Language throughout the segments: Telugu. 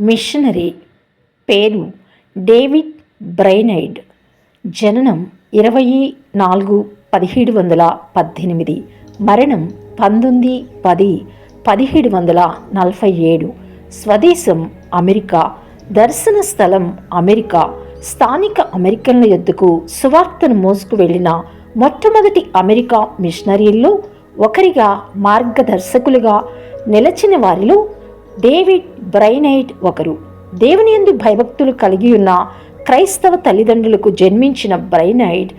మిషనరీ పేరు డేవిడ్ బ్రైనైడ్ జననం ఇరవై నాలుగు పదిహేడు వందల పద్దెనిమిది. మరణం పంతొమ్మిది పది పదిహేడు వందల నలభై ఏడు. స్వదేశం అమెరికా. దర్శన స్థలం అమెరికా. స్థానిక అమెరికన్ల యొద్దకు సువార్తను మోసుకు వెళ్ళిన మొట్టమొదటి అమెరికా మిషనరీల్లో ఒకరిగా మార్గదర్శకులుగా నిలచిన వారిలో డేవిడ్ బ్రైనైట్ ఒకరు. దేవుని యందు భయభక్తులు కలిగి ఉన్న క్రైస్తవ తల్లిదండ్రులకు జన్మించిన బ్రైనైడ్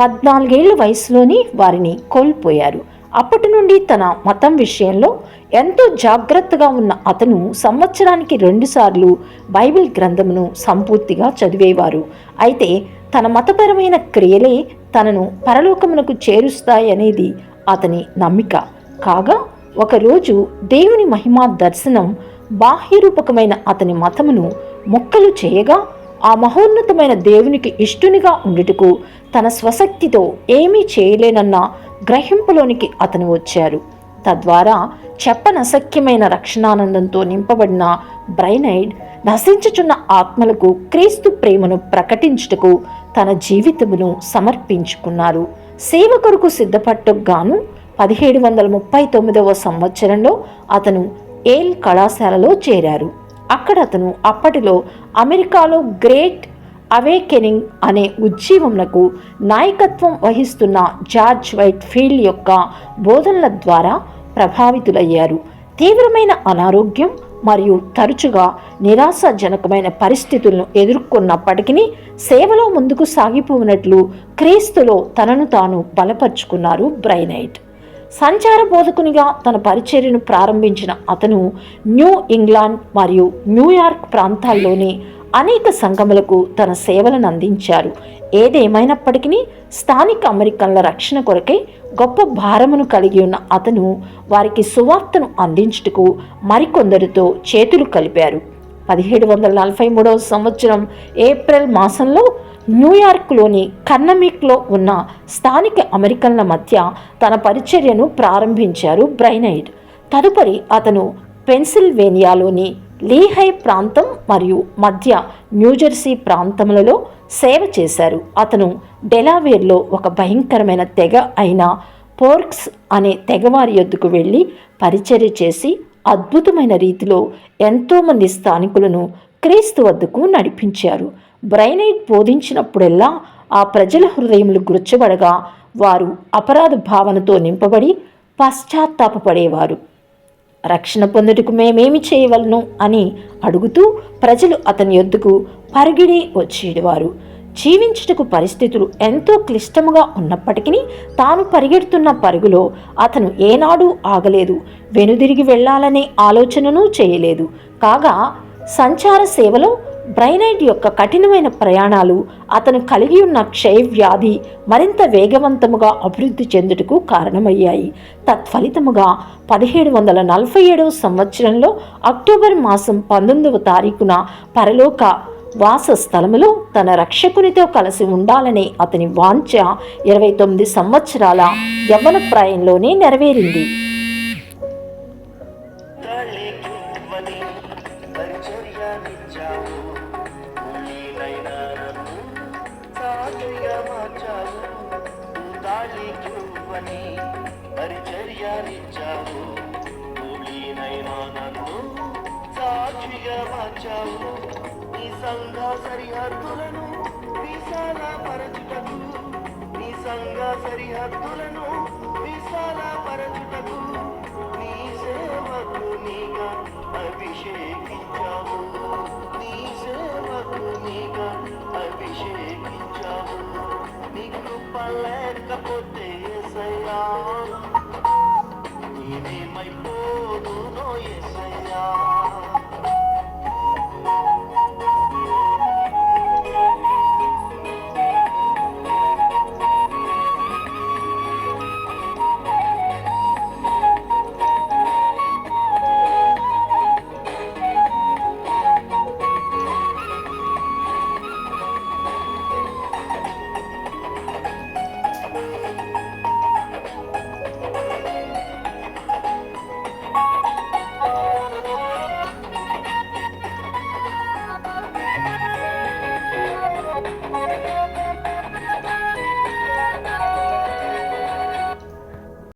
పద్నాలుగేళ్ళ వయసులోని వారిని కోల్పోయారు. అప్పటి నుండి తన మతం విషయంలో ఎంతో జాగ్రత్తగా ఉన్న అతను సంవత్సరానికి రెండుసార్లు బైబిల్ గ్రంథమును సంపూర్తిగా చదివేవారు. అయితే తన మతపరమైన క్రియలే తనను పరలోకమునకు చేరుస్తాయనేది అతని నమ్మిక. కాగా ఒకరోజు దేవుని మహిమా దర్శనం బాహ్యరూపకమైన అతని మతమును మొక్కలు చేయగా ఆ మహోన్నతమైన దేవునికి ఇష్టునిగా ఉండుటకు తన స్వశక్తితో ఏమీ చేయలేనన్న గ్రహింపులోనికి అతను వచ్చారు. తద్వారా చెప్పనసఖ్యమైన రక్షణానందంతో నింపబడిన బ్రైనైడ్ నశించుచున్న ఆత్మలకు క్రీస్తు ప్రేమను ప్రకటించుటకు తన జీవితమును సమర్పించుకున్నారు. సేవ కొరకు సిద్ధపట్టుకు గాను పదిహేడు వందల ముప్పై తొమ్మిదవ సంవత్సరంలో అతను ఏల్ కళాశాలలో చేరారు. అక్కడ అతను అప్పటిలో అమెరికాలో గ్రేట్ అవేకెనింగ్ అనే ఉజ్జీవమునకు నాయకత్వం వహిస్తున్న జార్జ్ వైట్ ఫీల్డ్ యొక్క బోధనల ద్వారా ప్రభావితులయ్యారు. తీవ్రమైన అనారోగ్యం మరియు తరచుగా నిరాశాజనకమైన పరిస్థితులను ఎదుర్కొన్నప్పటికీ సేవలో ముందుకు సాగిపోయినట్లు క్రీస్తులో తనను తాను బలపరుచుకున్నారు బ్రైనైట్. సంచార బోధకునిగా తన పరిచర్యను ప్రారంభించిన అతను న్యూ ఇంగ్లాండ్ మరియు న్యూయార్క్ ప్రాంతాల్లోని అనేక సంఘములకు తన సేవలను అందించారు. ఏదేమైనప్పటికీ స్థానిక అమెరికన్ల రక్షణ కొరకై గొప్ప భారమును కలిగి ఉన్న అతను వారికి సువార్తను అందించుటకు మరికొందరితో చేతులు కలిపారు. పదిహేడు వందల నలభై మూడవ సంవత్సరం ఏప్రిల్ మాసంలో న్యూయార్క్లోని కన్నమిక్లో ఉన్న స్థానిక అమెరికన్ల మధ్య తన పరిచర్యను ప్రారంభించారు బ్రైనైడ్ తదుపరి అతను పెన్సిల్వేనియాలోని లీహై ప్రాంతం మరియు మధ్య న్యూజెర్సీ ప్రాంతములలో సేవ చేశారు. అతను డెలావేర్లో ఒక భయంకరమైన తెగ అయిన పోర్క్స్ అనే తెగవారి యొద్దకు వెళ్ళి పరిచర్య చేసి అద్భుతమైన రీతిలో ఎంతోమంది స్థానికులను క్రీస్తు వద్దకు నడిపించారు. బ్రైనైట్ బోధించినప్పుడెల్లా ఆ ప్రజల హృదయములు గుర్చబడగా వారు అపరాధ భావనతో నింపబడి పశ్చాత్తాపపడేవారు. రక్షణ పొందుటకు మేమేమి చేయవలను అని అడుగుతూ ప్రజలు అతని యొద్దకు పరిగిడి వచ్చేవారు. జీవించుటకు పరిస్థితులు ఎంతో క్లిష్టముగా ఉన్నప్పటికీ తాను పరిగెడుతున్న పరుగులో అతను ఏనాడూ ఆగలేదు. వెనుదిరిగి వెళ్ళాలనే ఆలోచనను చేయలేదు. కాగా సంచార సేవలో బ్రైనైట్ యొక్క కఠినమైన ప్రయాణాలు అతను కలిగి ఉన్న క్షయవ్యాధి మరింత వేగవంతముగా అభివృద్ధి చెందుటకు కారణమయ్యాయి. తత్ఫలితముగా పదిహేడు వందల నలభై ఏడవ సంవత్సరంలో అక్టోబర్ మాసం పంతొమ్మిదవ తారీఖున పరలోక వాస స్థలములో తన రక్షకునితో కలిసి ఉండాలనే అతని వాంఛ ఇరవై తొమ్మిది సంవత్సరాల యవ్వనప్రాయంలోనే నెరవేరింది. పరిచర్యనిచ్చావు నీలైన నన్ను తాతయ్య మార్చావు. తాళికివ్వని పరిచర్యనిచ్చావు నీలైన నన్ను సాక్షిగా మార్చావు. నీ సంఘ సరిహద్దులను విశాల పరచుటకు నీ సంఘ సరిహద్దులను విశాల పరచుటకు నీ కృప లేకపోతే యేసయ్యా నేనేమైపోదునో యేసయ్యా